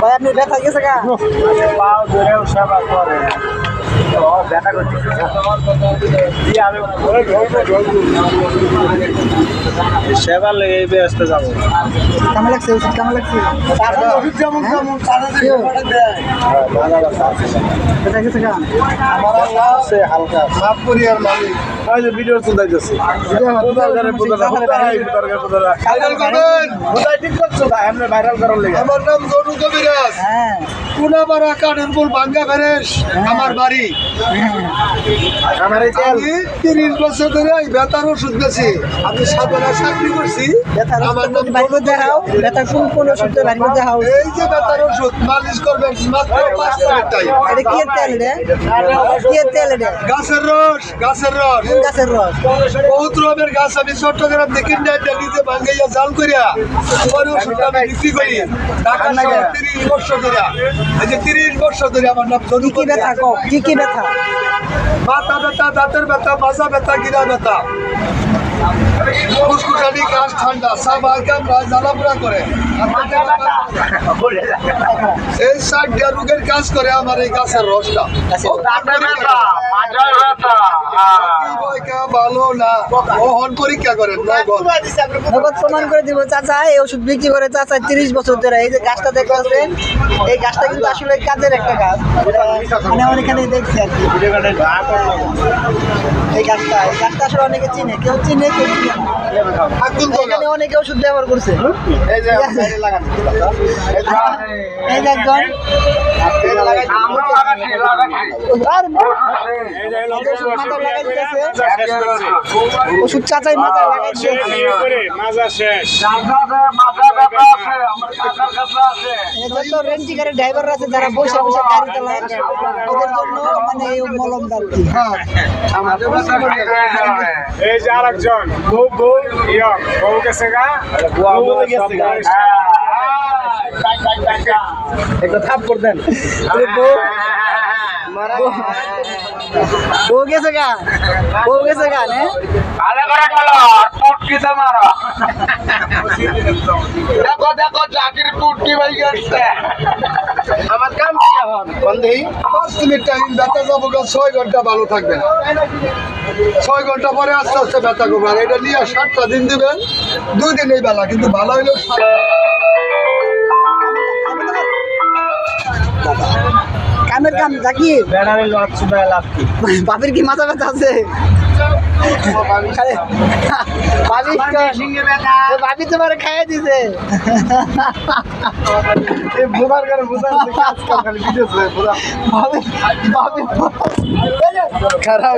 ভাই আপনি ব্যথা গেছে গা? পাও ধরেও করে ব্যথা সেবার লেগে এই ব্যস্ত যাব। কেমন লাগছে ওষুধ? কেমন যেমন সে হালকা। সাপ করি আর মালিক। ওই যে ভিডিও চলতে যাচ্ছে ভাইরাল করার লেগে। আমার নাম জনু কবিরাজ। হ্যাঁ। কুনাপাড়া কাঠেরপুর বাঙ্গা আমার বাড়ি। আমার এই তেল। আমি তিরিশ বছর ধরে এই ব্যথার ওষুধ বেছি আমি সাতবেলা চাকরি করছি। আমার নাম দেখাও কোন কোন ওষুধ বাড়ি দেখাও এই যে ব্যথার ওষুধ মালিশ করবেন মাত্র পাঁচ মিনিট টাইম এটা কি তেল রে? কি তেল এটা? গাছের রস গাছের রস। গাছের রস? বহুত রকমের গাছ আমি চট্টগ্রাম থেকে নিজে ভাঙ্গাইয়া জাল করিয়া ওই ওষুধটা আমি বিক্রি করি। ঢাকা শহর তিরিশ বছর ধরে। তিরিশ বছর ধরে আমার নাম জনু কি কি ব্যথা? কও কি কি ব্যথা? মাথা ব্যথা দাঁতের ব্যথা মাজা ব্যথা গিরা ব্যথা। ফুসফুসানি গাছ ঠান্ডা সব আগাম জ্বালাপোড়া করে। এই ষাটটা রোগের কাজ করে আমার এই গাছের রসটা। কি ভালো না। ওহন পরীক্ষা করেন নগদ নগদ প্রমাণ করে দিব চাচা এই ওষুধ বিক্রি করে চাচা তিরিশ বছর ধরে এই যে গাছটা দেখতেছেন এই গাছটা কিন্তু আসলে কাজের একটা গাছ। অনেকখানে দেখছি আর কি। এই গাছটা এই গাছটা আসলে অনেকে চিনে কেউ চিনে কেউ চিনে না। এখানে অনেকে ওষুধ ব্যবহার করছে। এই যে একজন। ওষুধ চাচাই মাথায় লাগাই দিতেছে মাজা শেষ রেন্টি গাড়ির ড্রাইভার আছে যারা বসে বসে গাড়ি চালায় ওদের জন্য মানে মলম আর এই যে আরেকজন বউ বউ বউ গেছে গা বউ গেছে গা একটা থাপ করে দেন আরে বউ বউ গেছে গা। বউ গেছে গা নে। দেখো দেখো চাকরি পুটকি ভাই গেছে। আমার কাম কি এখন? বন্ধেই পাঁচ মিনিট টাইম ব্যথা যাব গা, ছয় ঘণ্টা ভালো থাকবেন ছয় ঘণ্টা পরে আস্তে আস্তে ব্যথা করব আর এটা নিয়ে সাতটা দিন দিবেন দুই দিন এই বেলা কিন্তু ভালো হইলেও কামের কাম জাকি লাভ কি? কি মাথা ব্যথা আছে? ভাবি তোমার খাইয়ে দিছে। খারাপ